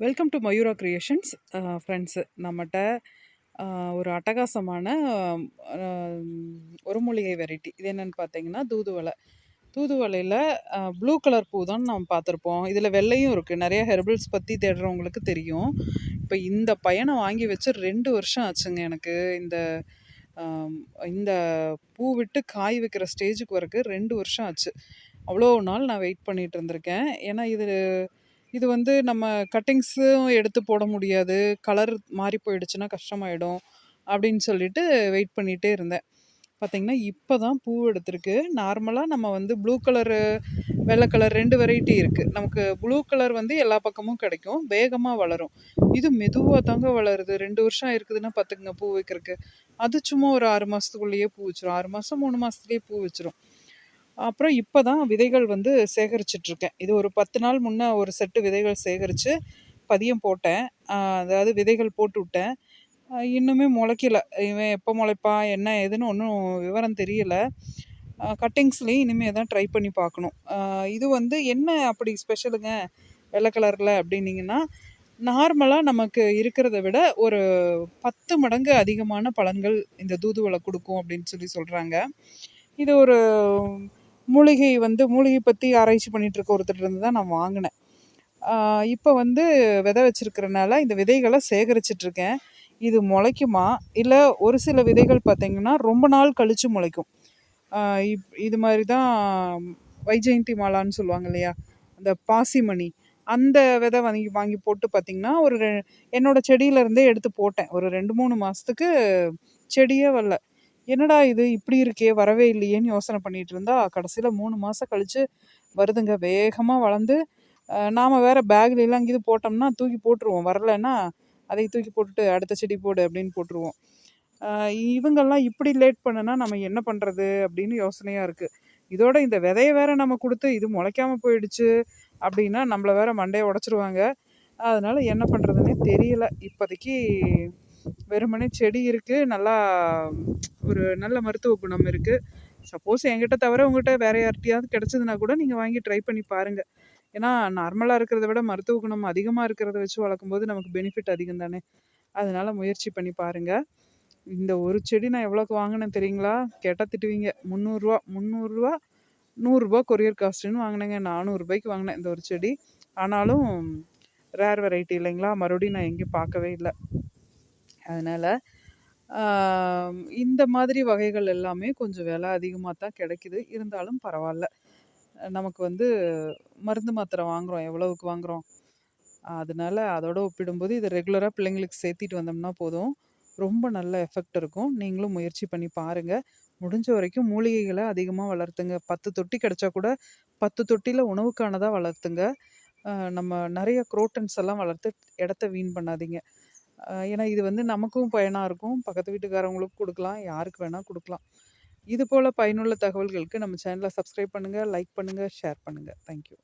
Welcome to Mayura creations friends நம்மகிட்ட ஒரு அட்டகாசமான um, uh, ஒரு மூலிகை வெரைட்டி இது என்னென்னு பார்த்தீங்கன்னா தூதுவளை. தூதுவலையில் ப்ளூ uh, கலர் பூ தான் நம்ம பார்த்துருப்போம் இதில் வெள்ளையும் இருக்குது நிறைய ஹெர்பல்ஸ் பற்றி தேடுறவங்களுக்கு தெரியும். இப்போ இந்த பயணம் வாங்கி வச்சு ரெண்டு வருஷம் ஆச்சுங்க எனக்கு. இந்த um, இந்த பூ விட்டு காய் வைக்கிற ஸ்டேஜுக்கு வரக்கு ரெண்டு வருஷம் ஆச்சு. அவ்வளோ நாள் நான் வெயிட் பண்ணிகிட்டு இருந்திருக்கேன். ஏன்னா இது இது வந்து நம்ம கட்டிங்ஸும் எடுத்து போட முடியாது. கலர் மாறி போயிடுச்சுன்னா கஷ்டமாயிடும் அப்படின்னு சொல்லிட்டு வெயிட் பண்ணிகிட்டே இருந்தேன். பார்த்திங்கன்னா இப்போ தான் பூ எடுத்திருக்கு. நார்மலாக நம்ம வந்து ப்ளூ கலரு வெள்ளை கலர் ரெண்டு வெரைட்டி இருக்குது நமக்கு ப்ளூ கலர் வந்து எல்லா பக்கமும் கிடைக்கும். வேகமாக வளரும். இது மெதுவாக தாங்க வளருது. ரெண்டு வருஷம் இருக்குதுன்னா பார்த்துக்குங்க பூ வைக்கிறதுக்கு. அது சும்மா ஒரு ஆறு மாதத்துக்குள்ளேயே பூ வச்சிரும். ஆறு மாதம் மூணு மாதத்துலேயே பூ வச்சிரும். அப்புறம் இப்போ தான் விதைகள் வந்து சேகரிச்சிட்ருக்கேன். இது ஒரு பத்து நாள் முன்னே ஒரு செட்டு விதைகள் சேகரித்து பதியம் போட்டேன். அதாவது விதைகள் போட்டு விட்டேன் இன்னுமே முளைக்கல. இவன் எப்போ முளைப்பா என்ன ஏதுன்னு ஒன்றும் விவரம் தெரியல. கட்டிங்ஸ்லேயும் இனிமேல் தான் ட்ரை பண்ணி பார்க்கணும். இது வந்து என்ன அப்படி ஸ்பெஷலுங்க வெள்ளை கலரில் அப்படின்னீங்கன்னா நார்மலாக நமக்கு இருக்கிறத விட ஒரு பத்து மடங்கு அதிகமான பலன்கள் இந்த தூதுவளை கொடுக்கும் அப்படின்னு சொல்லி சொல்கிறாங்க இது ஒரு மூலிகை வந்து மூலிகை பற்றி ஆராய்ச்சி பண்ணிகிட்ருக்க இருந்து தான் நான் வாங்கினேன். இப்போ வந்து விதை வச்சுருக்கிறனால இந்த விதைகளை சேகரிச்சிட்ருக்கேன். இது முளைக்குமா? இல்லை ஒரு சில விதைகள் பார்த்திங்கன்னா ரொம்ப நாள் கழித்து முளைக்கும். இப் இது மாதிரி தான் வைஜெயந்தி மாலான்னு சொல்லுவாங்க இல்லையா? அந்த பாசிமணி. அந்த விதை வாங்கி வாங்கி போட்டு பார்த்திங்கன்னா ஒரு ரெ என்னோடய செடியிலேருந்தே எடுத்து போட்டேன். ஒரு ரெண்டு மூணு மாதத்துக்கு செடியே வரல. என்னடா இது? இப்படி இருக்கே வரவே இல்லையேன்னு யோசனை பண்ணிட்டு இருந்தா கடைசியில் மூணு மாதம் கழித்து வருதுங்க. வேகமாக வளர்ந்து நாம் வேறு பேக்லாம் அங்கேயே போட்டோம்னா தூக்கி போட்டுருவோம். வரலைன்னா அதை தூக்கி போட்டுட்டு அடுத்த செடி போடு அப்படின்னு போட்டுருவோம். இவங்கெல்லாம் இப்படி லேட் பண்ணுனா நம்ம என்ன பண்ணுறது அப்படின்னு யோசனையாக இருக்குது இதோட இந்த விதைய வேற நம்ம கொடுத்து இது முளைக்காம போயிடுச்சு அப்படின்னா நம்மளை வேற மண்டையை உடச்சிருவாங்க. அதனால என்ன பண்ணுறதுன்னே தெரியல. இப்போதைக்கு வெறுமனே செடி இருக்குது நல்லா ஒரு நல்ல மருத்துவ குணம் இருக்குது சப்போஸ் என்கிட்ட தவிர உங்கள்கிட்ட வேறு யார்கிட்டையாவது கிடச்சதுன்னா கூட நீங்கள் வாங்கி ட்ரை பண்ணி பாருங்கள் ஏன்னா நார்மலாக இருக்கிறத விட மருத்துவ குணம் அதிகமாக இருக்கிறத வச்சு வளர்க்கும்போது நமக்கு பெனிஃபிட் அதிகம் தானே. அதனால் முயற்சி பண்ணி பாருங்கள் இந்த ஒரு செடி நான் எவ்வளோக்கு வாங்கினேன் தெரியுங்களா? கேட்டால் திட்டுவீங்க. முந்நூறுரூவா முந்நூறுரூவா நூறுரூவா கொரியர் காஸ்ட்டுன்னு வாங்கினேங்க. நானூறுரூபாய்க்கு வாங்கினேன் இந்த ஒரு செடி. ஆனாலும் ரேர் வெரைட்டி இல்லைங்களா? மறுபடியும் நான் எங்கேயும் பார்க்கவே இல்லை. அதனால் இந்த மாதிரி வகைகள் எல்லாமே கொஞ்சம் விலை அதிகமாக தான் கிடைக்கிது. இருந்தாலும் பரவாயில்ல. நமக்கு வந்து மருந்து மாத்திரை வாங்குகிறோம் எவ்வளவுக்கு வாங்குகிறோம் அதனால அதோட ஒப்பிடும்போது இதை ரெகுலராக பிள்ளைங்களுக்கு சேர்த்திட்டு வந்தோம்னா போதும். ரொம்ப நல்ல எஃபெக்ட் இருக்கும். நீங்களும் முயற்சி பண்ணி பாருங்கள் முடிஞ்ச வரைக்கும் மூலிகைகளை அதிகமாக வளர்த்துங்க. பத்து தொட்டி கிடைச்சா கூட பத்து தொட்டியில் உணவுக்கானதாக வளர்த்துங்க. நம்ம நிறைய குரோட்டன்ஸ் எல்லாம் வளர்த்து இடத்த வீண் பண்ணாதீங்க. ஏன்னா இது வந்து நமக்கும் பயனாக இருக்கும். பக்கத்து வீட்டுக்காரவங்களுக்கும் கொடுக்கலாம். யாருக்கு வேணால் கொடுக்கலாம். இது போல் பயனுள்ள தகவல்களுக்கு நம்ம சேனலை சப்ஸ்கிரைப் பண்ணுங்கள் லைக் பண்ணுங்கள் ஷேர் பண்ணுங்கள் தேங்க்யூ